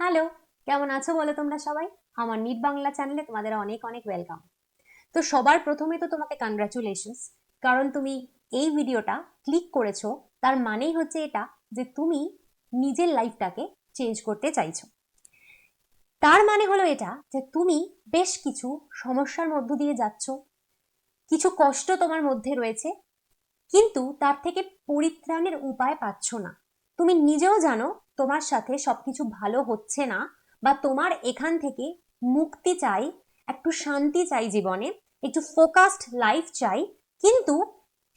Hello কেমন আছো বলো তোমরা সবাই? আমার নিট বাংলা চ্যানেলে তোমাদের অনেক অনেক ওয়েলকাম তো সবার প্রথমে তো তোমাকে কনগ্রাচুলেশনস কারণ তুমি এই ভিডিওটা ক্লিক করেছ, তার মানেই হচ্ছে এটা যে তুমি নিজের লাইফটাকে চেঞ্জ করতে চাইছো। তার মানে হলো এটা যে তুমি বেশ কিছু সমস্যার মধ্য দিয়ে যাচ্ছ, কিছু কষ্ট তোমার মধ্যে রয়েছে, কিন্তু তার থেকে পরিত্রাণের উপায় পাচ্ছ না। তুমি নিজেও জানো তোমার সাথে সবকিছু ভালো হচ্ছে না বা তোমার এখান থেকে মুক্তি চাই, একটু শান্তি চাই জীবনে, একটু ফোকাসড লাইফ চাই, কিন্তু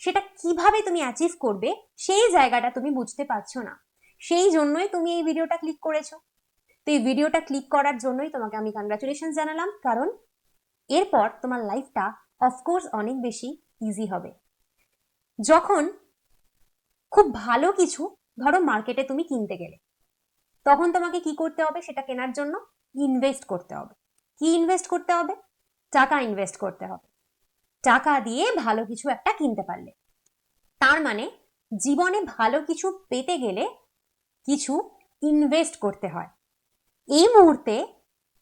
সেটা কীভাবে তুমি অ্যাচিভ করবে সেই জায়গাটা তুমি বুঝতে পারছ না। সেই জন্যই তুমি এই ভিডিওটা ক্লিক করেছ। তো এই ভিডিওটা ক্লিক করার জন্যই তোমাকে আমি কনগ্রাচুলেশন জানালাম, কারণ এরপর তোমার লাইফটা অফকোর্স অনেক বেশি ইজি হবে। যখন খুব ভালো কিছু ধরো মার্কেটে তুমি কিনতে গেলে তখন তোমাকে কি করতে হবে? সেটা কেনার জন্য ইনভেস্ট করতে হবে? কি ইনভেস্ট করতে হবে? টাকা ইনভেস্ট করতে হবে। টাকা দিয়ে ভালো কিছু একটা কিনতে পারলে। তার মানে জীবনে ভালো কিছু পেতে গেলে কিছু ইনভেস্ট করতে হয়। এই মুহূর্তে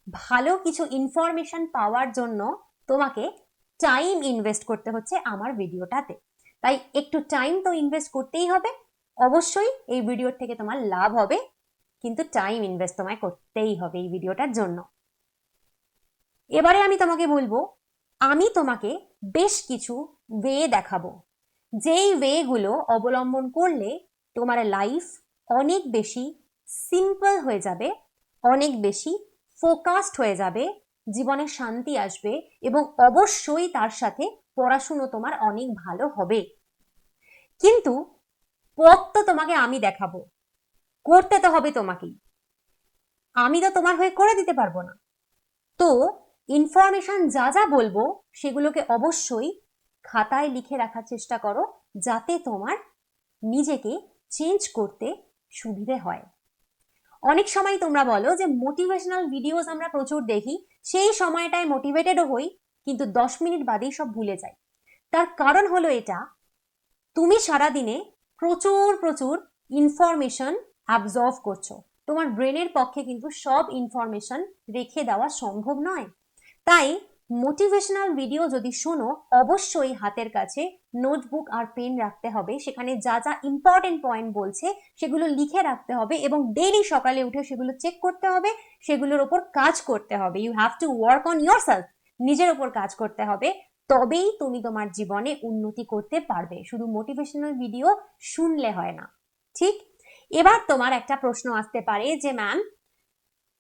ভালো কিছু ইনফরমেশন পাওয়ার জন্য তোমাকে টাইম ইনভেস্ট করতে হচ্ছে আমার ভিডিওটাতে তাই একটু টাইম তো ইনভেস্ট করতেই হবে। অবশ্যই এই ভিডিওর থেকে তোমার লাভ হবে। কিন্তু টাইম ইনভেস্ট তোমায় করতেই হবে এই ভিডিওটার জন্য। এবারে আমি তোমাকে বলব, আমি তোমাকে বেশ কিছু ওয়ে দেখাবো। যেই ওয়েগুলো অবলম্বন করলে তোমার লাইফ অনেক বেশি সিম্পল হয়ে যাবে, অনেক বেশি ফোকাসড হয়ে যাবে, জীবনে শান্তি আসবে এবং অবশ্যই তার সাথে পড়াশুনো তোমার অনেক ভালো হবে। কিন্তু পথ তো তোমাকে আমি দেখাবো। করতে তো হবে তোমাকেই। আমি তো তোমার হয়ে করে দিতে পারব না। তো ইনফরমেশন যা যা বলব, সেগুলোকে অবশ্যই খাতায় লিখে রাখার চেষ্টা করো, যাতে তোমার নিজেকে চেঞ্জ করতে সুবিধে হয়। অনেক সময় তোমরা বলো যে মোটিভেশনাল ভিডিওস আমরা প্রচুর দেখি, সেই সময়টায় মোটিভেটেডও হই, কিন্তু দশ মিনিট বাদেই সব ভুলে যাই। তার কারণ হলো এটা, তুমি সারাদিনে প্রচুর প্রচুর ইনফরমেশন অ্যাবজর্ভ করছ। তোমার ব্রেনের পক্ষে কিন্তু সব ইনফরমেশন রেখে দেওয়া সম্ভব নয়। তাই মোটিভেশনাল ভিডিও যদি শোনো, অবশ্যই হাতের কাছে নোটবুক আর পেন রাখতে হবে। সেখানে যা যা ইম্পর্টেন্ট পয়েন্ট বলছে, সেগুলো লিখে রাখতে হবে এবং ডেইলি সকালে উঠে সেগুলো চেক করতে হবে। সেগুলোর ওপর কাজ করতে হবে। You have to work on yourself নিজের ওপর কাজ করতে হবে। তবেই তুমি তোমার জীবনে উন্নতি করতে পারবে। শুধু মোটিভেশনাল ভিডিও শুনলে হয় না। ঠিক? এবার তোমার একটা প্রশ্ন আসতে পারে যে, ম্যাম,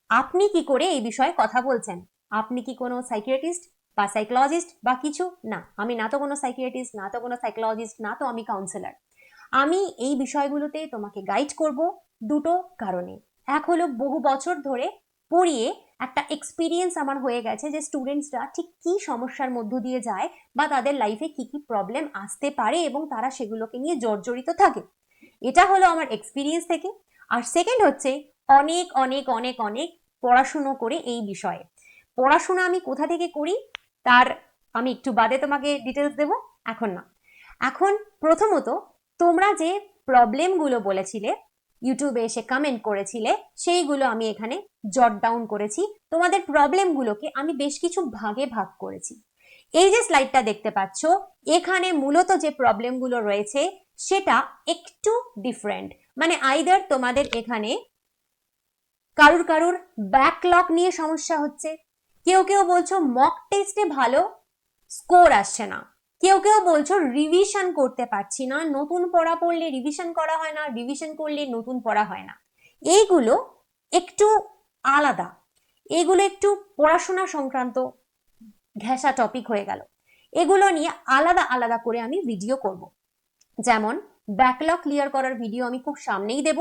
আপনি কি করে এই বিষয়ে কথা বলছেন? আপনি কি কোনো সাইকিয়াট্রিস্ট বা সাইকোলজিস্ট বা কিছু? না, আমি না তো কোনো সাইকিয়াট্রিস্ট না তো কোনো সাইকোলজিস্ট না তো আমি কাউন্সিলর আমি এই বিষয়গুলোতে তোমাকে গাইড করব দুটো কারণে। এক হলো, বহু বছর ধরে পড়িয়ে একটা এক্সপিরিয়েন্স আমার হয়ে গেছে যে স্টুডেন্টসরা ঠিক কি সমস্যার মধ্য দিয়ে যায় বা তাদের লাইফে কি কি প্রবলেম আসতে পারে এবং তারা সেগুলোকে নিয়ে জর্জরিত থাকে। এটা হলো আমার এক্সপিরিয়েন্স থেকে। আর সেকেন্ড হচ্ছে অনেক অনেক অনেক অনেক পড়াশুনো করে এই বিষয়ে। পড়াশোনা আমি কোথা থেকে করি? তার আমি একটু বাদে তোমাকে ডিটেলস দেব। এখন না। এখন প্রথমত তোমরা যে প্রবলেমগুলো বলেছিলে ইউটিউবে এসে কমেন্ট করেছিলে, সেইগুলো আমি এখানে জট ডাউন করেছি। তোমাদের প্রবলেমগুলোকে আমি বেশ কিছু ভাগে ভাগ করেছি। এই যে স্লাইডটা দেখতে পাচ্ছ, এখানে মূলত যে প্রবলেমগুলো রয়েছে সেটা একটু ডিফারেন্ট মানে আইদার তোমাদের এখানে কারুর কারুর ব্যাকলগ নিয়ে সমস্যা হচ্ছে, কেউ কেউ বলছো মক টেস্টে ভালো স্কোর আসছে না, কেউ কেউ বলছো রিভিশন করতে পারছি না, নতুন পড়া পড়লে রিভিশন করা হয় না রিভিশন করলে নতুন পড়া হয় না। এইগুলো একটু আলাদা, এগুলো একটু পড়াশোনা সংক্রান্ত ঘেঁষা টপিক হয়ে গেল। এগুলো নিয়ে আলাদা আলাদা করে আমি ভিডিও করব। যেমন ব্যাকলগ ক্লিয়ার করার ভিডিও আমি খুব সামনেই দেব।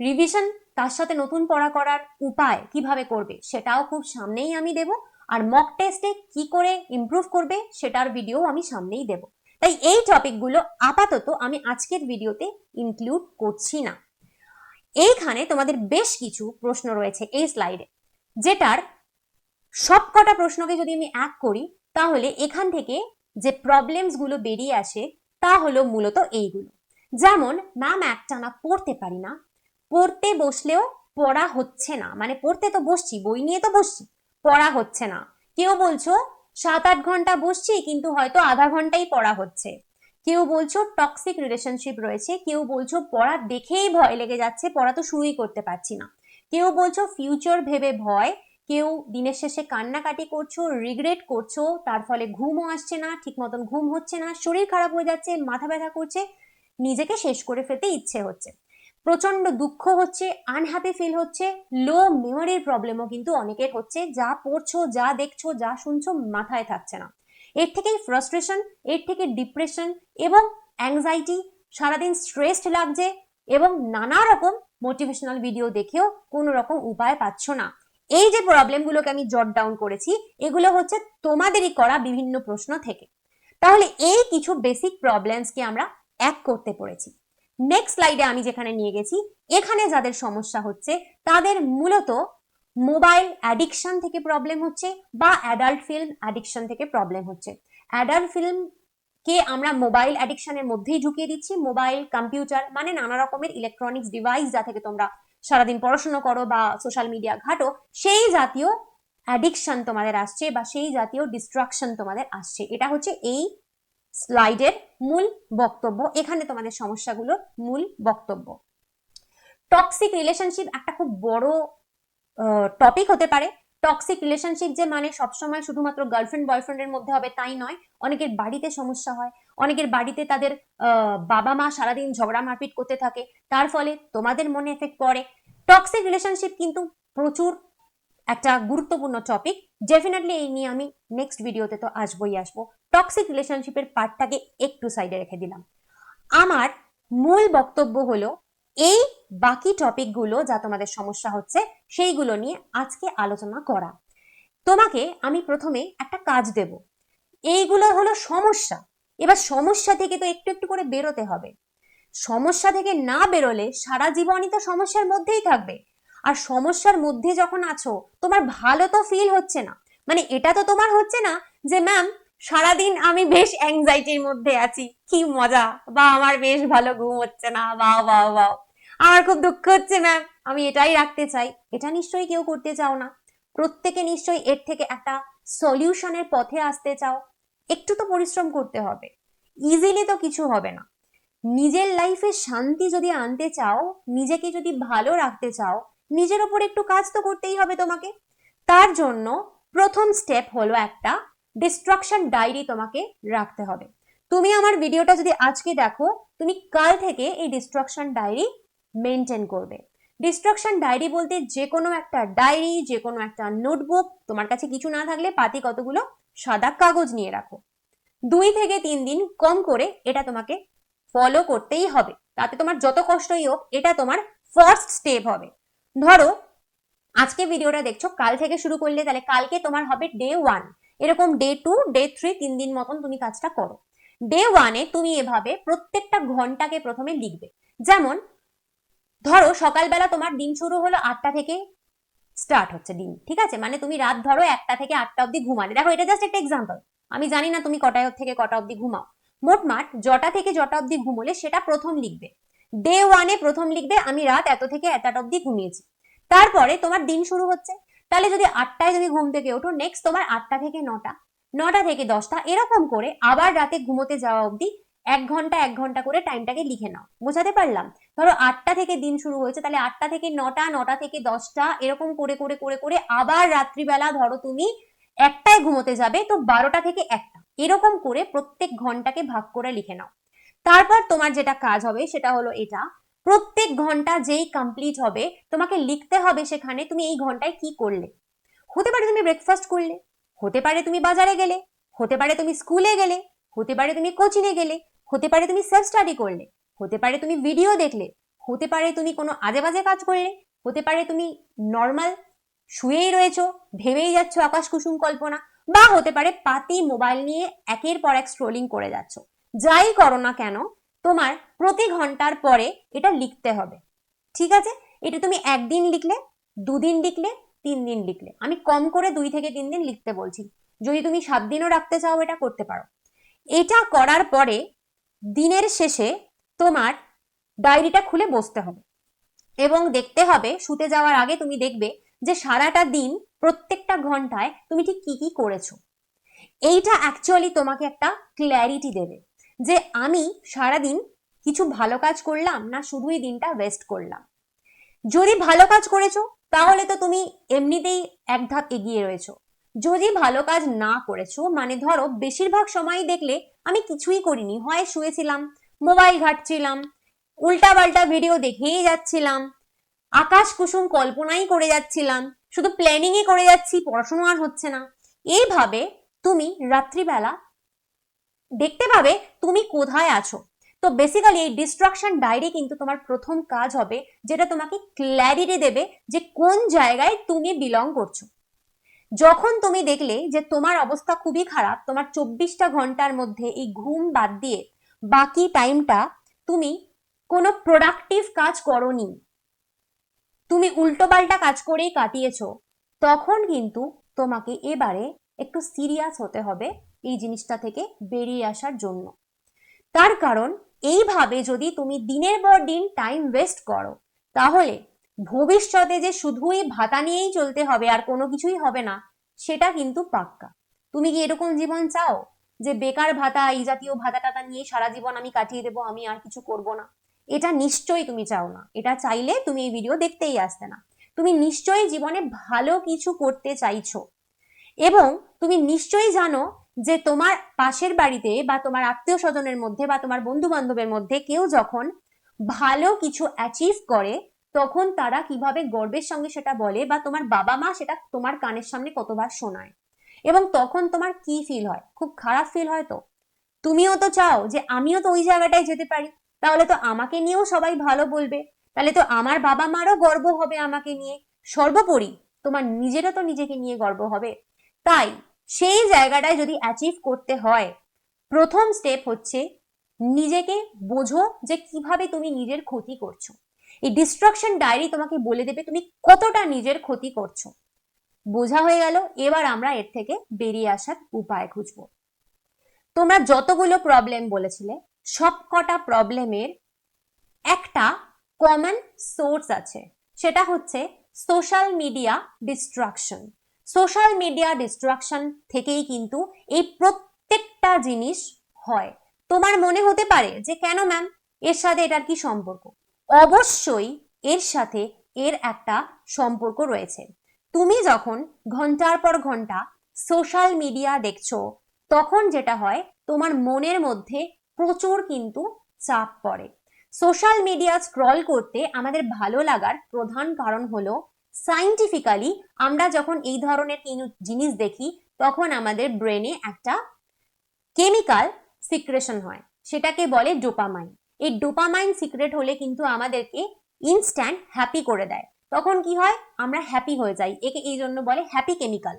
রিভিশন তার সাথে নতুন পড়া করার উপায় কীভাবে করবে সেটাও খুব সামনেই আমি দেব। আর মক টেস্টে কি করে ইমপ্রুভ করবে সেটার ভিডিও আমি সামনেই দেব। তাই এই টপিকগুলো আপাতত আমি আজকের ভিডিওতে ইনক্লুড করছি না। এইখানে তোমাদের বেশ কিছু প্রশ্ন রয়েছে এই স্লাইডে যেটার সবকটা প্রশ্নকে যদি আমি এক করি, তাহলে এখান থেকে যে প্রবলেমসগুলো বেরিয়ে আসে তা হলো মূলত এইগুলো। যেমন ম্যাম একটানা পড়তে পারি না। পড়তে বসলেও পড়া হচ্ছে না। মানে পড়তে তো বসছি, বই নিয়ে তো বসছি, পড়া হচ্ছে না। কেউ বলছো, সাত আট ঘণ্টা বসছি, কিন্তু হয়তো আধা ঘন্টাই পড়া হচ্ছে। কেউ বলছো টক্সিক রিলেশনশিপ রয়েছে। কেউ বলছো, পড়া দেখেই ভয় লেগে যাচ্ছে, পড়া তো শুরুই করতে পারছি না। কেউ বলছো ফিউচার ভেবে ভয় কেউ দিনের শেষে কান্নাকাটি করছ রিগ্রেট করছ, তার ফলে ঘুমও আসছে না, ঠিক মতন ঘুম হচ্ছে না, শরীর খারাপ হয়ে যাচ্ছে, মাথা ব্যথা করছে, নিজেকে শেষ করে ফেলতে ইচ্ছে হচ্ছে। প্রচণ্ড দুঃখ হচ্ছে, আনহ্যাপি ফিল হচ্ছে লো মেমোরির প্রবলেমও কিন্তু অনেকের হচ্ছে, যা পড়ছো, যা দেখছ, যা শুনছো, মাথায় থাকছে না। এর থেকেই ফ্রাস্ট্রেশন এর থেকে ডিপ্রেশন এবং অ্যাংজাইটি সারাদিন স্ট্রেসড লাগছে এবং নানা রকম মোটিভেশনাল ভিডিও দেখেও কোনো রকম উপায় পাচ্ছ না। এই যে প্রবলেমগুলোকে আমি জট ডাউন করেছি, এগুলো হচ্ছে তোমাদেরই করা বিভিন্ন প্রশ্ন থেকে। তাহলে এই কিছু বেসিক প্রবলেমসকে আমরা এক করতে পড়েছি। নেক্সট স্লাইডে আমি যেখানে নিয়ে গেছি, এখানে যাদের সমস্যা হচ্ছে, তাদের মূলত মোবাইল অ্যাডিকশন থেকে প্রবলেম হচ্ছে বা অ্যাডাল্ট ফিল্ম অ্যাডিকশন থেকে প্রবলেম হচ্ছে। অ্যাডাল্ট ফিল্ম কে আমরা মোবাইল অ্যাডিকশনের মধ্যেই ঢুকিয়ে দিচ্ছি। মোবাইল কম্পিউটার মানে নানা রকমের ইলেকট্রনিক্স ডিভাইস যা থেকে তোমরা সারাদিন পড়াশুনো করো বা সোশ্যাল মিডিয়া ঘাটো, সেই জাতীয় অ্যাডিকশন তোমাদের আসছে বা সেই জাতীয় ডিস্ট্রাকশন তোমাদের আসছে। এটা হচ্ছে এই স্লাইডের মূল বক্তব্য। এখানে তোমাদের সমস্যাগুলোর মূল বক্তব্য। টক্সিক রিলেশনশিপ একটা খুব বড় টপিক হতে পারে। টক্সিক রিলেশনশিপ যে মানে সবসময় শুধুমাত্র গার্লফ্রেন্ড বয়ফ্রেন্ডের মধ্যে হবে তাই নয়, অনেকের বাড়িতে সমস্যা হয়, অনেকের বাড়িতে তাদের বাবা মা সারাদিন ঝগড়া মারপিট করতে থাকে, তার ফলে তোমাদের মনে এফেক্ট পড়ে। টক্সিক রিলেশনশিপ কিন্তু প্রচুর একটা গুরুত্বপূর্ণ টপিক ডেফিনেটলি এই নিয়ে আমি নেক্সট ভিডিওতে তো আসবোই আসব। টক্সিক রিলেশনশিপের পার্টটাকে একটু সাইডে রেখে দিলাম। আমার মূল বক্তব্য হলো এই বাকি টপিকগুলো যা তোমাদের সমস্যা হচ্ছে, সেইগুলো নিয়ে আজকে আলোচনা করা। তোমাকে আমি প্রথমে একটা কাজ দেব। এইগুলো হলো সমস্যা। এবার সমস্যা থেকে তো একটু একটু করে বেরোতে হবে। সমস্যা থেকে না বেরোলে সারা জীবনই তো সমস্যার মধ্যেই থাকবে। আর সমস্যার মধ্যে যখন আছো, তোমার ভালো তো ফিল হচ্ছে না। মানে এটা তো তোমার হচ্ছে না যে ম্যাম সারাদিন আমি বেশ অ্যাংজাইটির মধ্যে আছি। কি মজা। বা আমার বেশ ভালো ঘুম হচ্ছে না। বা বা বা আমার খুব দুঃখ হচ্ছে ম্যাম আমি এটাই রাখতে চাই। এটা নিশ্চয়ই কেউ করতে চাও না। প্রত্যেকে নিশ্চয়ই এর থেকে একটা সলিউশনের পথে আসতে চাও। একটু তো পরিশ্রম করতে হবে। ইজিলি তো কিছু হবে না। নিজের লাইফে শান্তি যদি আনতে চাও, নিজেকে যদি ভালো রাখতে চাও, নিজের ওপর একটু কাজ তো করতেই হবে তোমাকে। তার জন্য প্রথম স্টেপ হলো একটা ডিস্ট্রাকশন ডায়েরি তোমাকে রাখতে হবে। তুমি আমার ভিডিওটা যদি আজকে দেখো, তুমি কাল থেকে এই ডিস্ট্রাকশন ডায়েরি মেনটেন করবে। ডিস্ট্রাকশন ডায়েরি বলতে যে কোনো একটা ডায়েরি যে কোনো একটা নোটবুক তোমার কাছে কিছু না থাকলে পাতি কতগুলো সাদা কাগজ নিয়ে রাখো। দুই থেকে তিন দিন কম করে এটা তোমাকে ফলো করতেই হবে। তাতে তোমার যত কষ্টই হোক, এটা তোমার ফার্স্ট স্টেপ হবে। ধরো, আজকে ভিডিওটা দেখছ, কাল থেকে শুরু করলে তাহলে কালকে তোমার হবে ডে ওয়ান এরকম ডে টু ডে থ্রি তিন দিন মতন তুমি কাজটা করো। ডে ওয়ানে তুমি এভাবে প্রত্যেকটা ঘন্টাকে প্রথমে লিখবে। যেমন, ধরো সকালবেলা তোমার দিন শুরু হলো আটটা থেকে স্টার্ট হচ্ছে দিন, ঠিক আছে? মানে তুমি রাত ধরো একটা থেকে আটটা অব্দি ঘুমালে। দেখো, এটা জাস্ট একটা এক্সাম্পল আমি জানি না তুমি কটায় থেকে কটা অব্দি ঘুমাও। মোটমাট জটা থেকে জটা অব্দি ঘুমোলে সেটা প্রথম লিখবে। ডে ওয়ানে প্রথম লিখবে, আমি রাত এত থেকে এতটা অব্দি ঘুমিয়েছি। তারপরে তোমার দিন শুরু হচ্ছে। তাহলে যদি আটটায় তুমি ঘুম থেকে ওঠো নেক্সট তোমার আটটা থেকে নটা। নটা থেকে দশটা, এরকম করে আবার রাতে ঘুমোতে যাওয়া অবধি এক ঘণ্টা এক ঘণ্টা করে টাইমটাকে লিখে নাও। বোঝাতে পারলাম? ধরো আটটা থেকে দিন শুরু হয়েছে, তাহলে আটটা থেকে নটা নটা থেকে দশটা, এরকম করে করে করে করে আবার রাত্রিবেলা ধরো তুমি একটায় ঘুমোতে যাবে, তো বারোটা থেকে একটা। এরকম করে প্রত্যেক ঘন্টাকে ভাগ করে লিখে নাও। তারপর তোমার যেটা কাজ হবে সেটা হলো এটা প্রত্যেক ঘণ্টা যেই কমপ্লিট হবে, তোমাকে লিখতে হবে সেখানে তুমি এই ঘন্টায় কি করলে। হতে পারে তুমি ব্রেকফাস্ট করলে, হতে পারে তুমি বাজারে গেলে, হতে পারে তুমি স্কুলে গেলে, হতে পারে তুমি কোচিংয়ে গেলে, হতে পারে তুমি সেলফ স্টাডি করলে, হতে পারে তুমি ভিডিও দেখলে, হতে পারে তুমি কোনো আজে বাজে কাজ করলে, হতে পারে তুমি নর্মাল শুয়েই রয়েছো, ভেবেই যাচ্ছ আকাশ কুসুম কল্পনা, বা হতে পারে পাতি মোবাইল নিয়ে একের পর এক স্ক্রোলিং করে যাচ্ছ। যাই করো না কেন তোমার প্রতি ঘণ্টার পরে এটা লিখতে হবে। ঠিক আছে? এটা তুমি একদিন লিখলে, দুদিন লিখলে তিন দিন লিখলে। আমি কম করে দুই থেকে তিন দিন লিখতে বলছি। যদি তুমি সাত দিনও রাখতে চাও, এটা করতে পারো। এটা করার পরে দিনের শেষে তোমার ডায়েরিটা খুলে বসতে হবে। এবং দেখতে হবে, শুতে যাওয়ার আগে তুমি দেখবে যে সারাটা দিন প্রত্যেকটা ঘন্টায় তুমি ঠিক কি কি করেছ। এইটা অ্যাকচুয়ালি তোমাকে একটা ক্ল্যারিটি দেবে। যে আমি সারাদিন কিছু ভালো কাজ করলাম না শুধুই দিনটা ওয়েস্ট করলাম। যদি ভালো কাজ করেছ, তাহলে তো তুমি এমনিতেই এক ধাপ এগিয়ে রয়েছো। যদি ভালো কাজ না করেছ মানে ধরো বেশিরভাগ সময় দেখলে আমি কিছুই করিনি, হয় শুয়েছিলাম, মোবাইল ঘাটছিলাম, উল্টাপাল্টা ভিডিও দেখেই যাচ্ছিলাম, আকাশ কুসুম কল্পনাই করে যাচ্ছিলাম, শুধু প্ল্যানিংই করে যাচ্ছি, পড়াশোনা আর হচ্ছে না। এইভাবে তুমি রাত্রিবেলা দেখতে পাবে তুমি কোথায় আছো। তো বেসিক্যালি এই ডিস্ট্রাকশন ডায়েরি কিন্তু তোমার প্রথম কাজ হবে যেটা তোমাকে ক্ল্যারিটি দেবে যে কোন জায়গায় তুমি বিলং করছ। যখন তুমি দেখলে যে তোমার অবস্থা খুবই খারাপ, তোমার চব্বিশটা ঘণ্টার মধ্যে এই ঘুম বাদ দিয়ে বাকি টাইমটা তুমি কোনো প্রোডাক্টিভ কাজ করনি, তুমি উল্টোপাল্টা কাজ করেই কাটিয়েছো, তখন কিন্তু তোমাকে এবারে একটু সিরিয়াস হতে হবে এই জিনিসটা থেকে বেরিয়ে আসার জন্য। তার কারণ, এইভাবে যদি তুমি দিনের পর দিন টাইম ওয়েস্ট করো, তাহলে ভবিষ্যতে যে শুধুই ভাতা নিয়েই চলতে হবে আর কোনো কিছুই হবে না, সেটা কিন্তু পাক্কা। তুমি কি এরকম জীবন চাও? যে বেকার ভাতা, এই জাতীয় ভাতা টাতা নিয়ে সারা জীবন আমি কাটিয়ে দেবো, আমি আর কিছু করব না। এটা নিশ্চয়ই তুমি চাও না। এটা চাইলে তুমি এই ভিডিও দেখতেই আসতে না। তুমি নিশ্চয়ই জীবনে ভালো কিছু করতে চাইছো। এবং তুমি নিশ্চয়ই জানো যে তোমার পাশের বাড়িতে বা তোমার আত্মীয় স্বজনের মধ্যে বা তোমার বন্ধু বান্ধবের মধ্যে কেউ যখন ভালো কিছু অ্যাচিভ করে, তখন তারা কীভাবে গর্বের সঙ্গে সেটা বলে বা তোমার বাবা মা সেটা তোমার কানের সামনে কতবার শোনায়? এবং তখন তোমার কি ফিল হয়? খুব খারাপ ফিল হয় তো? তুমিও তো চাও যে আমিও তো ওই জায়গাটায় যেতে পারি। তাহলে তো আমাকে নিয়েও সবাই ভালো বলবে। তাহলে তো আমার বাবা মারও গর্ব হবে আমাকে নিয়ে। সর্বোপরি তোমার নিজেরও তো নিজেকে নিয়ে গর্ব হবে। তাই সেই জায়গাটায় যদি অ্যাচিভ করতে হয়, প্রথম স্টেপ হচ্ছে নিজেকে বোঝো যে কীভাবে তুমি নিজের ক্ষতি করছ। এই ডিস্ট্রাকশন ডায়েরি তোমাকে বলে দেবে তুমি কতটা নিজের ক্ষতি করছ। বোঝা হয়ে গেল, এবার আমরা এর থেকে বেরিয়ে আসার উপায় খুঁজবো। তোমরা যতগুলো প্রবলেম বলেছিলে, সবকটা প্রবলেমের একটা কমন সোর্স আছে। সেটা হচ্ছে social media distraction social media distraction থেকেই কিন্তু এই প্রত্যেকটা জিনিস হয়। তোমার মনে হতে পারে যে কেন ম্যাম এর সাথে এটার কি সম্পর্ক? অবশ্যই এর সাথে এর একটা সম্পর্ক রয়েছে। তুমি যখন ঘণ্টার পর ঘণ্টা সোশ্যাল মিডিয়া দেখছ, তখন যেটা হয়, তোমার মনের মধ্যে প্রচুর কিন্তু চাপ পড়ে। সোশ্যাল মিডিয়া স্ক্রল করতে আমাদের ভালো লাগার প্রধান কারণ হলো সাইন্টিফিক্যালি আমরা যখন এই ধরনের জিনিস দেখি, তখন আমাদের ব্রেনে একটা কেমিক্যাল সিক্রেশন হয়। সেটাকে বলে ডোপামাইন এই ডোপামাইন সিক্রেট হলে কিন্তু আমাদেরকে ইনস্ট্যান্ট হ্যাপি করে দেয়। তখন কি হয়? আমরা হ্যাপি হয়ে যাই। একে এই জন্য বলে হ্যাপি কেমিক্যাল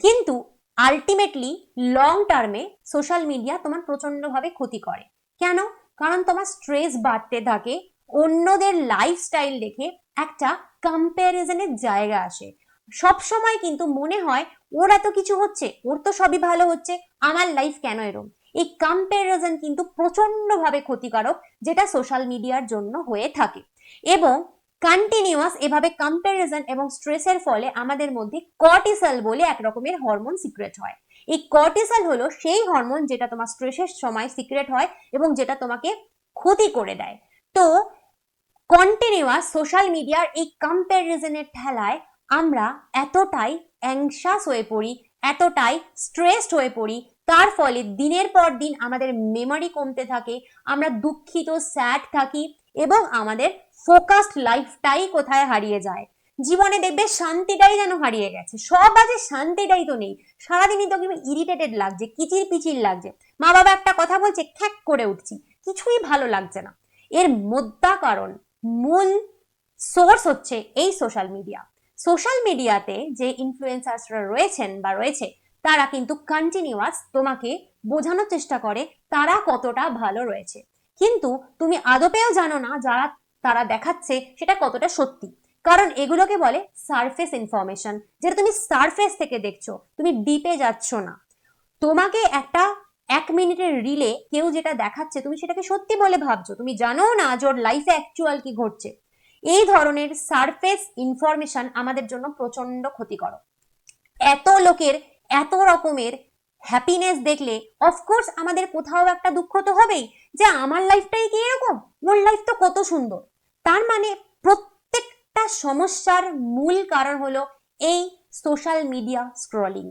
কিন্তু আলটিমেটলি লং টার্মে সোশ্যাল মিডিয়া তোমার প্রচন্ডভাবে ক্ষতি করে। কেন? কারণ তোমার স্ট্রেস বাড়তে থাকে, অন্যদের লাইফস্টাইল দেখে একটা কম্প্যারিজনের জায়গা আসে। সব সময় কিন্তু মনে হয়, ওর এত কিছু হচ্ছে, ওর তো সবই ভালো হচ্ছে, আমার লাইফ কেন এরম? এই কম্প্যারিজন কিন্তু প্রচন্ডভাবে ক্ষতিকারক, যেটা সোশ্যাল মিডিয়ার জন্য হয়ে থাকে। এবং কন্টিনিউয়াস এভাবে কম্প্যারিজন এবং স্ট্রেসের ফলে আমাদের মধ্যে কর্টিসল বলে এক রকমের হরমোন সিক্রেট হয়। এই কর্টিসল হলো সেই হরমোন যেটা তোমার স্ট্রেসের সময় সিক্রেট হয় এবং যেটা তোমাকে ক্ষতি করে দেয়। তো কন্টিনিউয়াস সোশ্যাল মিডিয়ার এই কম্প্যারিজনের ঠেলায় আমরা এতটাই অ্যাংশাস হয়ে পড়ি, এতটাই স্ট্রেসড হয়ে পড়ি, তার ফলে দিনের পর দিন আমাদের মেমোরি কমতে থাকে, আমরা দুঃখিত স্যাড থাকি এবং আমাদের ফোকাসড লাইফটাই কোথায় হারিয়ে যায়। জীবনে দেখবে শান্তিটাই যেন হারিয়ে গেছে। সব আছে শান্তিটাই তো নেই। সারাদিনই তো কিন্তু ইরিটেটেড লাগছে, কিচির পিচির লাগছে। মা বাবা একটা কথা বলছে, খ্যাক করে উঠছি। কিছুই ভালো লাগছে না। এর মোদ্দা কারণ মূল সোর্স হচ্ছে এই সোশ্যাল মিডিয়া সোশ্যাল মিডিয়াতে যে ইনফ্লুয়েন্সার্সরা রয়েছেন বা রয়েছে, তারা কিন্তু কন্টিনিউয়াস তোমাকে বোঝানোর চেষ্টা করে তারা কতটা ভালো রয়েছে। কিন্তু তুমি আদপেও জানো না যারা তারা দেখাচ্ছে সেটা কতটা সত্যি। কারণ এগুলোকে বলে সারফেস ইনফরমেশন যেটা তুমি সারফেস থেকে দেখছ, তুমি ডিপে যাচ্ছ না। তোমাকে একটা এক মিনিটের রিলে কেউ যেটা দেখাচ্ছে, তুমি সেটাকে সত্যি বলে ভাবছ। তুমি জানো না যে ওর লাইফে অ্যাকচুয়াল কি ঘটছে। এই ধরনের সারফেস ইনফরমেশন আমাদের জন্য প্রচণ্ড ক্ষতিকর। এত লোকের, এত রকমের হ্যাপিনেস দেখলে অফকোর্স আমাদের কোথাও একটা দুঃখ তো হবেই যে আমার লাইফটাই কি এরকম? ওর লাইফ তো কত সুন্দর। তার মানে প্রত্যেকটা সমস্যার মূল কারণ হলো এই সোশ্যাল মিডিয়া স্ক্রলিং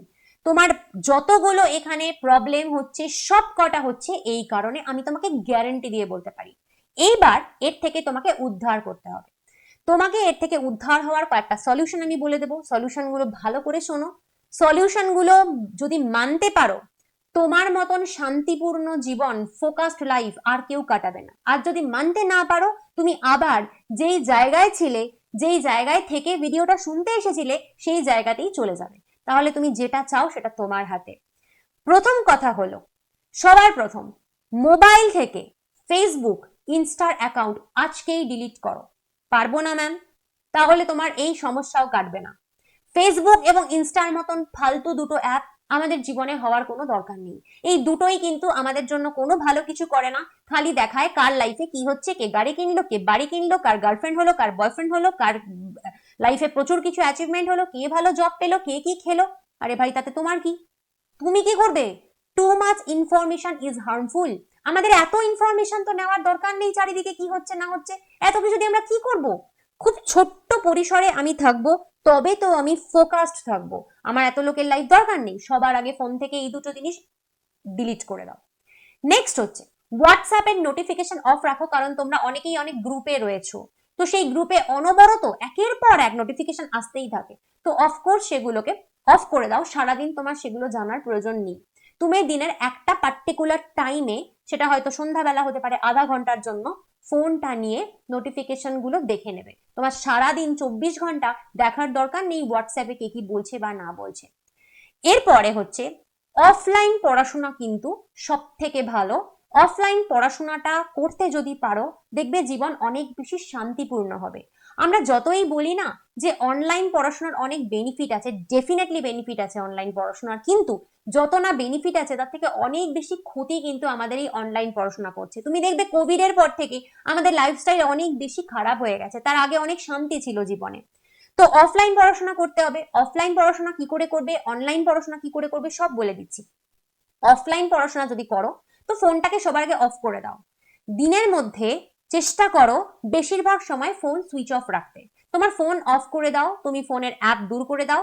তোমার যতগুলো এখানে প্রবলেম হচ্ছে, সব কটা হচ্ছে এই কারণে আমি তোমাকে গ্যারেন্টি দিয়ে বলতে পারি। এইবার এর থেকে তোমাকে উদ্ধার করতে হবে। তোমাকে এর থেকে উদ্ধার হওয়ার কয়েকটা সলিউশন আমি বলে দেবো। সলিউশনগুলো ভালো করে শোনো। সলিউশনগুলো যদি মানতে পারো, তোমার মতন শান্তিপূর্ণ জীবন ফোকাসড লাইফ আর কেউ কাটাবে না। আর যদি মানতে না পারো, তুমি আবার যেই জায়গায় ছিলে, যেই জায়গায় থেকে ভিডিওটা শুনতে এসেছিলে, সেই জায়গাতেই চলে যাবে। তাহলে তুমি যেটা চাও সেটা তোমার হাতে। প্রথম কথা হলো, সবার প্রথম, মোবাইল থেকে ফেসবুক ইনস্টার অ্যাকাউন্ট আজকেই ডিলিট করো। পারব না ম্যাম তাহলে তোমার এই সমস্যাও কাটবে না। ফেসবুক এবং ইনস্টার মতন ফালতু দুটো অ্যাপ আমাদের জীবনে হওয়ার কোনো দরকার নেই। এই দুটোই কিন্তু আমাদের জন্য কোনো ভালো কিছু করে না। খালি দেখায় কার লাইফে কি হচ্ছে, কে গাড়ি কিনলো, কে বাড়ি কিনলো, কার গার্লফ্রেন্ড হলো, কার বয়ফ্রেন্ড হলো, কার লাইফে প্রচুর কিছু অ্যাচিভমেন্ট হলো, কে ভালো জব পেল, কে কি খেলো? আরে ভাই, তাতে তোমার কি? তুমি কি করবে? Too much information is harmful আমাদের এত ইনফরমেশন তো নেওয়ার দরকার নেই, চারিদিকে কি হচ্ছে, না হচ্ছে। এত কিছু দিয়ে আমরা কি করব? খুব ছোট্ট পরিসরে আমি থাকব, তবে তো আমি ফোকাসড থাকব। আমার এত লোকের লাইফ দরকার নেই, সবার আগে ফোন থেকে এই দুটো জিনিস ডিলিট করে দাও। নেক্সট হচ্ছে হোয়াটসঅ্যাপের নোটিফিকেশন অফ রাখো, কারণ তোমরা অনেকেই অনেক গ্রুপে রয়েছো। তো সেই গ্রুপে অনবরত একের পর এক নোটিফিকেশন আসতেই থাকে। তো অফকোর্স সেগুলোকে অফ করে দাও, সারাদিন তোমার সেগুলো জানার প্রয়োজন নেই। তুমি দিনের একটা পার্টিকুলার টাইমে সেটা হয়তো সন্ধ্যাবেলা হতে পারে আধা ঘণ্টার জন্য ফোনটা নিয়ে নোটিফিকেশনগুলো দেখে নেবে। তোমার সারাদিন চব্বিশ ঘণ্টা দেখার দরকার নেই হোয়াটসঅ্যাপে কে কি বলছে বা না বলছে। এরপরে হচ্ছে অফলাইন পড়াশোনা কিন্তু সব থেকে ভালো অফলাইন পড়াশোনাটা করতে যদি পারো, দেখবে জীবন অনেক বেশি শান্তিপূর্ণ হবে। আমরা যতই বলি না যে অনলাইন পড়াশোনার অনেক বেনিফিট আছে ডেফিনেটলি বেনিফিট আছে অনলাইন পড়াশোনার, কিন্তু যত না বেনিফিট আছে, তার থেকে অনেক বেশি ক্ষতি কিন্তু আমাদের এই অনলাইন পড়াশোনা করছে। তুমি দেখবে কোভিড এর পর থেকে আমাদের লাইফস্টাইল অনেক বেশি খারাপ হয়ে গেছে, তার আগে অনেক শান্তি ছিল জীবনে। তো অফলাইন পড়াশোনা করতে হবে অফলাইন পড়াশোনা কি করে করবে অনলাইন পড়াশোনা কি করে করবে সব বলে দিচ্ছি। অফলাইন পড়াশোনা যদি করো তো ফোনটাকে সবার আগে অফ করে দাও। দিনের মধ্যে চেষ্টা করো বেশিরভাগ সময় ফোন সুইচ অফ রাখতে। তোমার ফোন অফ করে দাও, তুমি ফোনের অ্যাপ দূর করে দাও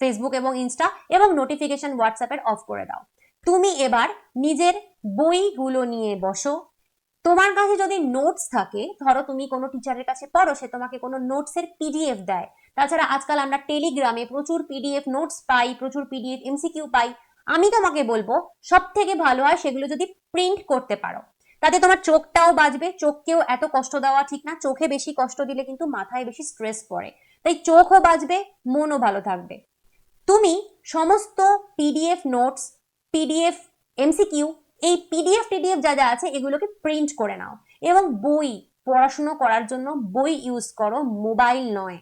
ফেসবুক এবং ইনস্টা এবং নোটিফিকেশন হোয়াটসঅ্যাপের অফ করে দাও। তুমি এবার নিজের বইগুলো নিয়ে বসো। তোমার কাছে যদি নোটস থাকে, ধরো তুমি কোনো টিচারের কাছে পড়ো, সে তোমাকে কোনো নোটসের পিডিএফ দেয়। তাছাড়া আজকাল আমরা টেলিগ্রামে প্রচুর পিডিএফ নোটস পাই, প্রচুর পিডিএফ এমসিকিউ পাই। আমি তোমাকে বলব সব থেকে ভালো হয় সেগুলো যদি প্রিন্ট করতে পারো। তাতে তোমার চোখটাও বাজবে, চোখকেও এত কষ্ট দেওয়া ঠিক না, চোখে বেশি কষ্ট দিলে কিন্তু মাথায় বেশি স্ট্রেস পড়ে। তাই চোখও বাজবে, মনও ভালো থাকবে। তুমি সমস্ত পিডিএফ নোটস পিডিএফ এমসিকিউ এই পিডিএফ টিডিএফ যা যা আছে এগুলোকে প্রিন্ট করে নাও। এবং বই, পড়াশুনো করার জন্য বই ইউজ করো মোবাইল নয়।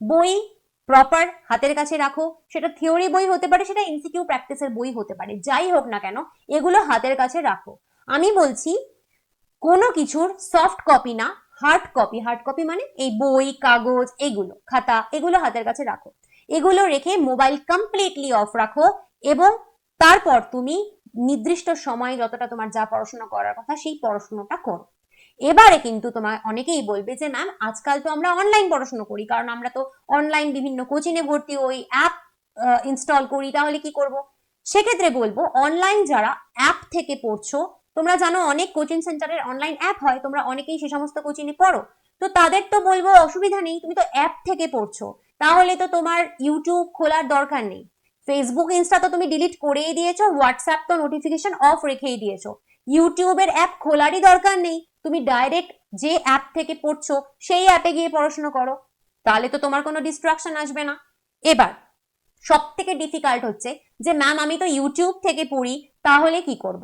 বই প্রপার হাতের কাছে রাখো। সেটা থিওরি বই হতে পারে, সেটা এমসিকিউ প্র্যাকটিসের বই হতে পারে, যাই হোক না কেন, এগুলো হাতের কাছে রাখো। আমি বলছি, কোনো কিছুর সফট কপি না হার্ড কপি হার্ড কপি মানে এই বই, কাগজ, এগুলো, খাতা, এগুলো হাতের কাছে রাখো। এগুলো রেখে মোবাইল কমপ্লিটলি অফ রাখো এবং তারপর তুমি নির্দিষ্ট সময় যতটা তোমার যা পড়াশোনা করার কথা, সেই পড়াশোনাটা করো। এবারে কিন্তু তোমার অনেকেই বলবে যে, ম্যাম, আজকাল তো আমরা অনলাইন পড়াশোনা করি, কারণ আমরা তো অনলাইন বিভিন্ন কোচিংয়ে ভর্তি ওই অ্যাপ ইনস্টল করি, তাহলে কি করব? সেক্ষেত্রে বলব অনলাইন যারা অ্যাপ থেকে পড়ছো, তোমরা জানো অনেক কোচিং সেন্টারের অনলাইন অ্যাপ হয়, তোমরা অনেকেই সে সমস্ত কোচিংয়ে পড়ো। তো তাদের তো বলব, অসুবিধা নেই, তুমি তো অ্যাপ থেকে পড়ছো, তাহলে তো তোমার ইউটিউব খোলার দরকার নেই। ফেসবুক ইনস্টা তো তুমি ডিলিট করেই দিয়েছ হোয়াটসঅ্যাপ তো নোটিফিকেশন অফ রেখেই দিয়েছ। ইউটিউবের অ্যাপ খোলারই দরকার নেই। তুমি ডাইরেক্ট যে অ্যাপ থেকে পড়ছো, সেই অ্যাপে গিয়ে পড়াশুনো করো। তাহলে তো তোমার কোনো ডিস্ট্রাকশন আসবে না। এবার সব থেকে ডিফিকাল্ট হচ্ছে যে ম্যাম আমি তো ইউটিউব থেকে পড়ি, তাহলে কি করব।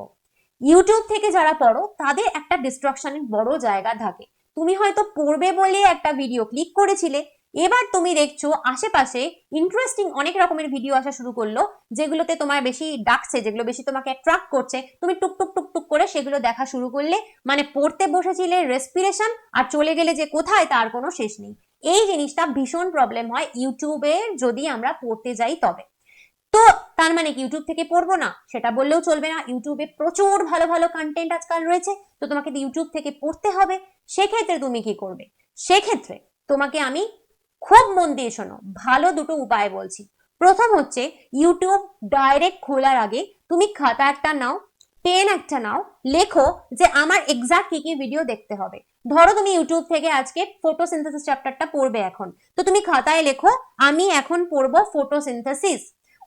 ইউটিউব থেকে যারা পড়ো, তাদের একটা ডিস্ট্রাকশনের বড় জায়গা থাকে। তুমি হয়তো পড়বে বলে একটা ভিডিও ক্লিক করেছিলে এবার তুমি দেখছ আশেপাশে ইন্টারেস্টিং অনেক রকমের ভিডিও আসা শুরু করল, যেগুলোতে তোমার বেশি ডাকছে, যেগুলো বেশি তোমাকে অ্যাট্রাক্ট করছে। তুমি টুক টুক টুক টুক করে সেগুলো দেখা শুরু করলে মানে পড়তে বসেছিলে রেসপিরেশন আর চলে গেলে যে কোথায় তার কোনো শেষ নেই। এই জিনিসটা ভীষণ প্রবলেম হয় ইউটিউবে যদি আমরা পড়তে যাই তবে। তো তার মানে কি ইউটিউব থেকে পড়ব না? সেটা বললেও চলবে না। ইউটিউবে প্রচুর ভালো ভালো কন্টেন্ট আজকাল রয়েছে, তো তোমাকে ইউটিউব থেকে পড়তে হবে। সেক্ষেত্রে তুমি কি করবে? সেক্ষেত্রে তোমাকে আমি খুব মন দিয়ে শোনো, ভালো দুটো উপায় বলছি। প্রথম হচ্ছে ইউটিউব ডাইরেক্ট খোলার আগে তুমি খাতা একটা নাও পেন একটা নাও, লেখো যে আমার এক্সাক্ট কি কি ভিডিও দেখতে হবে। ধরো তুমি ইউটিউব থেকে আজকে ফটোসিনথেসিস চ্যাপ্টারটা পড়বে এখন। তো তুমি খাতায় লেখো, আমি এখন পড়ব ফটোসিনথেসিস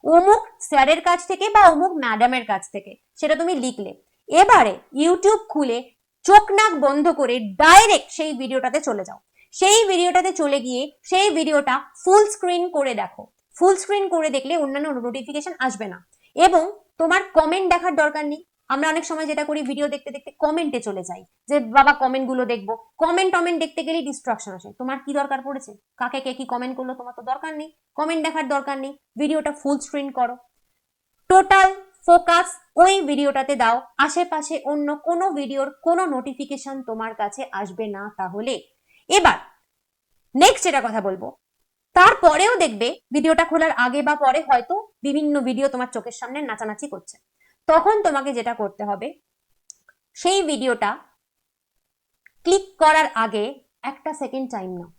অমুক স্যারের কাছ থেকে বা অমুক ম্যাডামের কাছ থেকে, সেটা তুমি লিখলে। এবারে ইউটিউব খুলে চোখ নাক বন্ধ করে ডাইরেক্ট সেই ভিডিওটাতে চলে যাও। সেই ভিডিওটাতে চলে গিয়ে সেই ভিডিওটা ফুল স্ক্রিন করে দেখো। ফুল স্ক্রিন করে দেখলে অন্যান্য নোটিফিকেশন আসবে না। এবং তোমার কমেন্ট দেখার দরকার নেই। আমরা অনেক সময় যেটা করি ভিডিও দেখতে দেখতে কমেন্টে চলে যাই। যে, বাবা কমেন্টগুলো দেখব। কমেন্ট টমেন্ট দেখতে গেলেই ডিস্ট্রাকশন আসে। তোমার কি দরকার পড়েছে? কাকে কে কি কমেন্ট করল তোমার তো দরকার নেই। কমেন্ট দেখার দরকার নেই। ভিডিওটা ফুল স্ক্রিন করো। টোটাল ফোকাস ওই ভিডিওটাতে দাও। আশেপাশে অন্য কোনো ভিডিওর কোনো নোটিফিকেশন তোমার কাছে আসবে না। তাহলে এবার নেক্সট যেটা কথা বলব, তারপরেও দেখবে ভিডিওটা খোলার আগে বা পরে হয়তো বিভিন্ন ভিডিও তোমার চোখের সামনে নাচানাচি করছে। তখন তোমাকে যেটা করতে হবে, সেই ভিডিওটা ক্লিক করার আগে একটা সেকেন্ড টাইম নাও।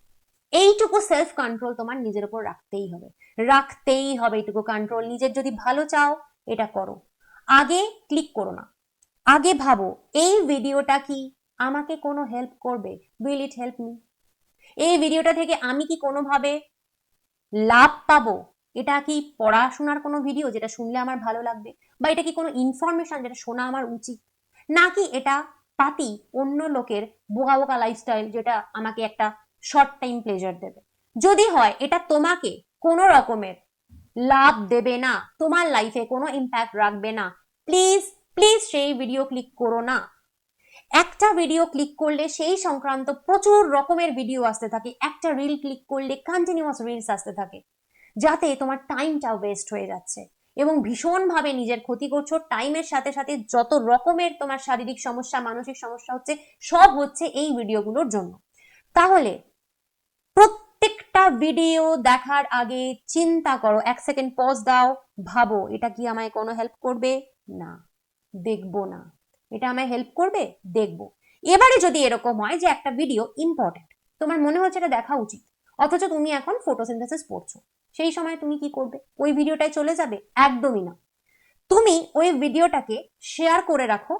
এইটুকু সেলফ কন্ট্রোল তোমার নিজের উপর রাখতেই হবে। রাখতেই হবে এইটুকু কন্ট্রোল নিজের যদি ভালো চাও, এটা করো। আগে ক্লিক করো না। আগে ভাবো, এই ভিডিওটা কি? আমাকে কোনো হেল্প করবে? উইল ইট হেল্প মি এই ভিডিওটা থেকে আমি কি কোনোভাবে লাভ পাবো? এটা কি পড়াশোনার কোনো ভিডিও যেটা শুনলে আমার ভালো লাগবে? বা এটা কি কোনো ইনফরমেশন যেটা শোনা আমার উচিত? নাকি এটা পাতি অন্য লোকের বোকা বোকা লাইফস্টাইল যেটা আমাকে একটা শর্ট টাইম প্লেজার দেবে? যদি হয়, এটা তোমাকে কোনো রকমের লাভ দেবে না। তোমার লাইফে কোনো ইম্প্যাক্ট রাখবে না। প্লিজ প্লিজ সেই ভিডিও ক্লিক করো না। একটা ভিডিও ক্লিক করলে সেই সংক্রান্ত প্রচুর রকমের ভিডিও আসতে থাকে। একটা রিল ক্লিক করলে কন্টিনিউয়াস রিলস আসতে থাকে, যাতে তোমার টাইমটা ওয়েস্ট হয়ে যাচ্ছে। এবং ভীষণভাবে নিজের ক্ষতি করছ টাইমের সাথে সাথে যত রকমের তোমার শারীরিক সমস্যা, মানসিক সমস্যা হচ্ছে, সব হচ্ছে এই ভিডিওগুলোর জন্য। তাহলে, প্রত্যেকটা ভিডিও দেখার আগে চিন্তা করো, এক সেকেন্ড পজ দাও, ভাবো, এটা কি আমায় কোনো হেল্প করবে? না, দেখব না। এটা আমায় হেল্প করবে? দেখব। এবারে যদি এরকম হয় যে একটা ভিডিও ইম্পর্টেন্ট তোমার মনে হচ্ছে এটা দেখা উচিত, অথচ তুমি এখন ফটোসিনথেসিস পড়ছো, সেই সময় তুমি কি করবে? ওই ভিডিওটায় চলে যাবে? একদমই না। তুমি ওই ভিডিওটাকে শেয়ার করে রাখো।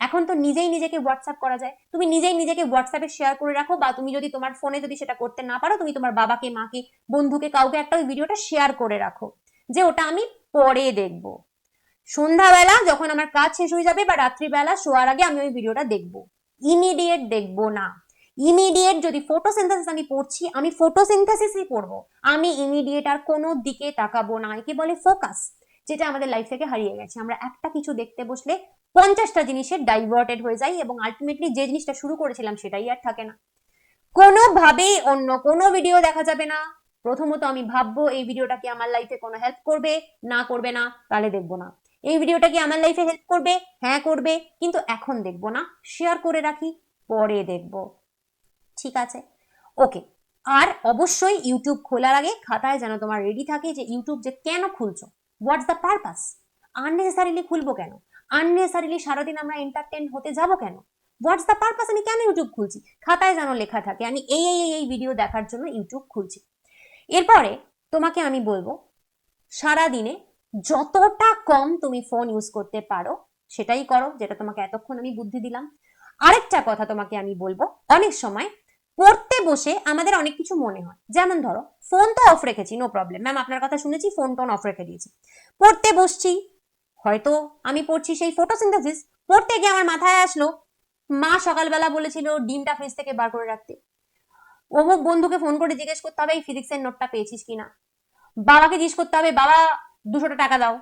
এখন তো নিজেই নিজেকে হোয়াটসঅ্যাপ করা যায়। তুমি নিজেই নিজেকে হোয়াটসঅ্যাপে শেয়ার করে রাখো বা তুমি যদি তোমার ফোনে যদি সেটা করতে না পারো, তুমি তোমার বাবাকে, মাকে, বন্ধুকে, কাউকে একটা ওই ভিডিওটা শেয়ার করে রাখো, যে ওটা আমি পরে দেখব। সন্ধ্যাবেলা যখন আমার কাজ শেষ হয়ে যাবে বা রাত্রিবেলা শোয়ার আগে আমি ওই ভিডিওটা দেখব। ইমিডিয়েট দেখব না। ইমিডিয়েট যদি ফটোসিনথেসিস আমি পড়ছি, আমি ফটোসিনথেসিসই পড়ব। আমি ইমিডিয়েট আর কোনো দিকে তাকাবো না। একে বলে ফোকাস যেটা আমাদের লাইফ থেকে হারিয়ে গেছে। আমরা একটা কিছু দেখতে বসলে পঞ্চাশটা জিনিসের ডাইভার্টেড হয়ে যাই এবং আলটিমেটলি যে জিনিসটা শুরু করেছিলাম সেটাই আর থাকে না। কোনোভাবেই অন্য কোনো ভিডিও দেখা যাবে না। প্রথমত আমি ভাববো এই ভিডিওটা কি আমার লাইফে কোনো হেল্প করবে? না করবে না, তাহলে দেখব না। এই ভিডিওটা কি আমার লাইফে হেল্প করবে? হ্যাঁ করবে। কিন্তু এখন দেখব না। শেয়ার করে রাখি, পরে দেখব। ঠিক আছে? ওকে আর অবশ্যই ইউটিউব খোলার আগে খাতায় যেন তোমার রেডি থাকে যে ইউটিউব যে কেন খুলছো? হোয়াটস দ্য পারপাস আননেসেসারিলি খুলবো কেন? আননেসারিলি সারাদিন আমরা এন্টারটেন হতে যাব কেন? হোয়াটস দ্য পারপাস আমি কেন ইউটিউব খুলছি? খাতায় যেন লেখা থাকে, আমি এই এই এই ভিডিও দেখার জন্য ইউটিউব খুলছি। এরপরে তোমাকে আমি বলব, সারাদিনে যতটা কম তুমি ফোন ইউজ করতে পারো, সেটাই করো, যেটা তোমাকে এতক্ষণ আমি বুদ্ধি দিলাম। আরেকটা কথা তোমাকে আমি বলব, অনেক সময় পড়তে বসে আমাদের অনেক কিছু মনে হয়। যেমন ধরো ফোন তো অফ রেখেছি নো প্রবলেম ম্যাম আপনার কথা শুনেছি ফোন টোন অফ রেখে দিয়েছি। পড়তে বসছি, হয়তো আমি পড়ছি সেই ফটোসিনথেসিস পড়তে গিয়ে আমার মাথায় আসলো, মা সকালবেলা বলেছিল, ডিমটা ফ্রিজ থেকে বার করে রাখতে। অমুক বন্ধুকে ফোন করে জিজ্ঞেস করতে হবে, এই ফিজিক্সের নোটটা পেয়েছিস কিনা? বাবাকে জিজ্ঞেস করতে হবে, বাবা দুশোটা টাকা দাও।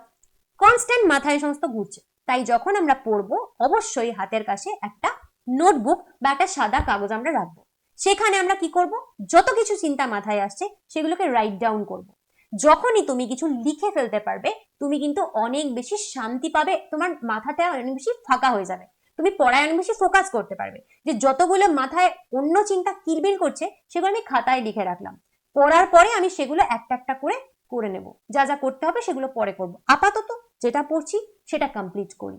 কনস্ট্যান্ট মাথায় সমস্ত ঘুরছে। তাই যখন আমরা পড়ব, অবশ্যই হাতের কাছে একটা নোটবুক বা একটা সাদা কাগজ আমরা রাখব। সেখানে আমরা কি করব? যত কিছু চিন্তা মাথায় আসছে, সেগুলোকে রাইট ডাউন করব। যখনই তুমি কিছু লিখে ফেলতে পারবে, তুমি কিন্তু অনেক বেশি শান্তি পাবে, তোমার মাথাটা অনেক বেশি ফাঁকা হয়ে যাবে। তুমি পড়ায় অনেক বেশি ফোকাস করতে পারবে। যে যতগুলো মাথায় অন্য চিন্তা কিরবির করছে, সেগুলো আমি খাতায় লিখে রাখলাম। পড়ার পরে আমি সেগুলো একটা একটা করে করে নেব। যা যা করতে হবে সেগুলো পরে করব। আপাতত যেটা পড়ছি সেটা কমপ্লিট করি।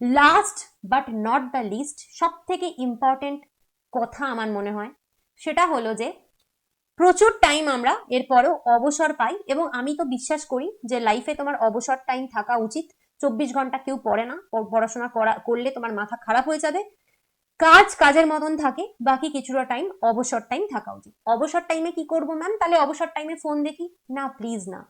Last but not the least সব থেকে ইম্পর্টেন্ট কথা আমার মনে হয়, সেটা হলো যে প্রচুর টাইম আমরা এরপরেও অবসর পাই এবং আমি তো বিশ্বাস করি যে লাইফে তোমার অবসর টাইম থাকা উচিত। চব্বিশ ঘণ্টা কেউ পড়ে না, পড়াশোনা করা, করলে তোমার মাথা খারাপ হয়ে যাবে। কাজ কাজের মতন থাকে, বাকি কিছুটা টাইম অবসর টাইম থাকা উচিত। অবসর টাইমে কি করব ম্যাম তাহলে অবসর টাইমে ফোন দেখি? না প্লিজ না।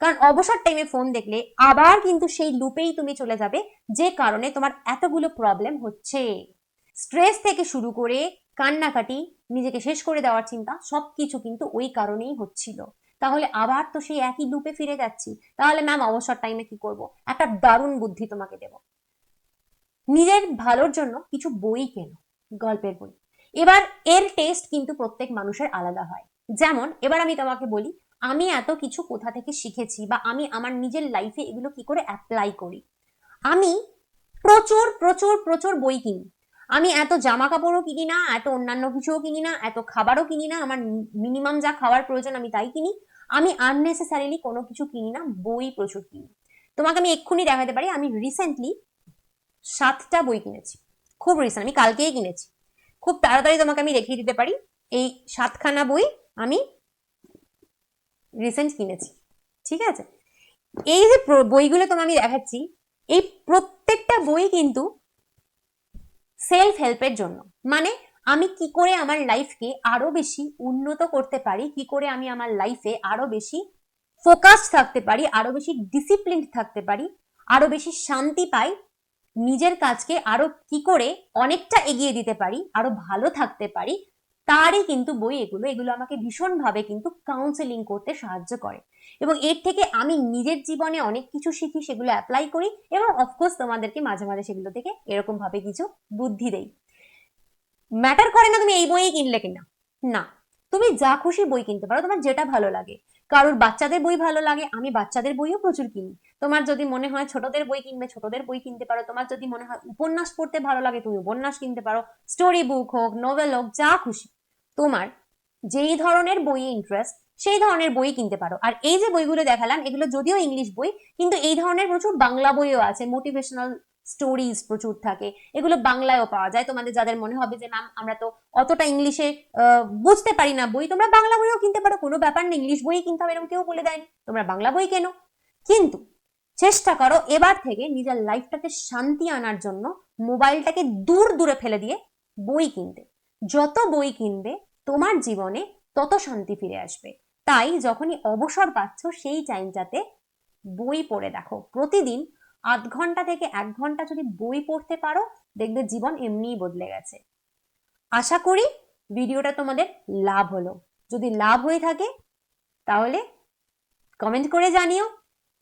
কারণ অবসর টাইমে ফোন দেখলে আবার কিন্তু সেই লুপেই তুমি চলে যাবে, যে কারণে তোমার এতগুলো প্রবলেম হচ্ছে। স্ট্রেস থেকে শুরু করে কান্নাকাটি, নিজেকে শেষ করে দেওয়ার চিন্তা, সবকিছু কিন্তু ওই কারণেই হচ্ছিল। তাহলে আবার তো সেই একই লুপে ফিরে যাচ্ছি। তাহলে ম্যাম অবসর টাইমে কি করব? একটা দারুণ বুদ্ধি তোমাকে দেব। নিজের ভালোর জন্য কিছু বই কেন, গল্পের বই। এবার এর টেস্ট কিন্তু প্রত্যেক মানুষের আলাদা হয়। যেমন, এবার আমি তোমাকে বলি, আমি এত কিছু কোথা থেকে শিখেছি বা আমি আমার নিজের লাইফে এগুলো কি করে অ্যাপ্লাই করি? আমি প্রচুর প্রচুর প্রচুর বই কিনি। আমি এত জামা কাপড়ও কিনি না, এত অন্যান্য কিছুও কিনি না, এত খাবারও কিনি না, আমার মিনিমাম যা খাওয়ার প্রয়োজন আমি তাই কিনি। আমি আননেসেসারিলি কোনো কিছু কিনি না, বই প্রচুর কিনি। তোমাকে আমি এক্ষুনি দেখাতে পারি, আমি রিসেন্টলি সাতটা বই কিনেছি। খুব রিসেন্ট আমি কালকেই কিনেছি। খুব তাড়াতাড়ি তোমাকে আমি দেখিয়ে দিতে পারি, এই সাতখানা বই আমি রিসেন্ট কিনেছি। ঠিক আছে? এই যে বইগুলো তোমাকে আমি দেখাচ্ছি, এই প্রত্যেকটা বই কিন্তু সেলফ হেল্পের জন্য। মানে আমি কি করে আমার লাইফকে আরও বেশি উন্নত করতে পারি, কি করে আমি আমার লাইফে আরও বেশি ফোকাস থাকতে পারি, আরও বেশি ডিসিপ্লিন থাকতে পারি, আরও বেশি শান্তি পাই নিজের কাজকে আরও কি করে অনেকটা এগিয়ে দিতে পারি, আরও ভালো থাকতে পারি, তারই কিন্তু বই এগুলো। এগুলো আমাকে ভীষণভাবে কিন্তু কাউন্সেলিং করতে সাহায্য করে। এবং এর থেকে আমি নিজের জীবনে অনেক কিছু শিখি, সেগুলো অ্যাপ্লাই করি এবং অফকোর্স তোমাদেরকে মাঝে মাঝে সেগুলো থেকে এরকম ভাবে কিছু বুদ্ধি দেই। ম্যাটার করে না তুমি এই বই কিনলে কিনা? না। তুমি যা খুশি বই কিনতে পারো, তোমার যেটা ভালো লাগে। কারোর বাচ্চাদের বই ভালো লাগে, আমি বাচ্চাদের বইও প্রচুর কিনি। তোমার যদি মনে হয় ছোটদের বই কিনবে, ছোটদের বই কিনতে পারো। তোমার যদি মনে হয় উপন্যাস পড়তে ভালো লাগে, তুমি উপন্যাস কিনতে পারো। স্টোরি বুক হোক নোভেল হোক, যা খুশি। তোমার যেই ধরনের বই ইন্টারেস্ট সেই ধরনের বই কিনতে পারো। আর এই যে বইগুলো দেখালাম, এগুলো যদিও ইংলিশ বই, কিন্তু এই ধরনের প্রচুর বাংলা বইও আছে। মোটিভেশনাল স্টোরিজ প্রচুর থাকে। এগুলো বাংলায়ও পাওয়া যায়। তোমাদের যাদের মনে হবে যে, ম্যাম, আমরা তো অতটা ইংলিশে বুঝতে পারি না বই, তোমরা বাংলা বইও কিনতে পারো। কোনো ব্যাপার নেই ইংলিশ বই কিনতে হবে। এরকম কেউ বলে দেয়নি। তোমরা বাংলা বই কেনো? কিন্তু চেষ্টা করো এবার থেকে নিজের লাইফটাতে শান্তি আনার জন্য মোবাইলটাকে দূর দূরে ফেলে দিয়ে বই কিনতে। যত বই কিনবে তোমার জীবনে তত শান্তি ফিরে আসবে। তাই যখনই অবসর পাচ্ছ সেই টাইমটাতে বই পড়ে দেখো। প্রতিদিন আধ ঘণ্টা থেকে এক ঘণ্টা যদি বই পড়তে পারো, দেখবে জীবন এমনিই বদলে গেছে। আশা করি ভিডিওটা তোমাদের লাভ হলো। যদি লাভ হয়ে থাকে, তাহলে কমেন্ট করে জানিও।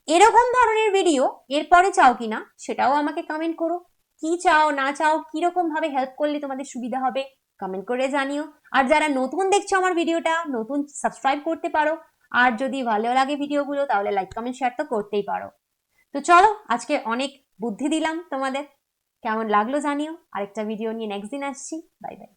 এরকম ধরনের ভিডিও এরপরে চাও কিনা সেটাও আমাকে কমেন্ট করো। কি চাও, না চাও, কীরকম ভাবে হেল্প করলে তোমাদের সুবিধা হবে কমেন্ট করে জানিও। আর যারা নতুন দেখছ আমার ভিডিওটা নতুন সাবস্ক্রাইব করতে পারো। আর যদি ভালো লাগে ভিডিওগুলো তাহলে লাইক কমেন্ট শেয়ার তো করতেই পারো। তো চলো, আজকে অনেক বুদ্ধি দিলাম তোমাদের। কেমন লাগল জানিও। আরেকটা ভিডিও নিয়ে নেক্সট দিন আসছি। Bye bye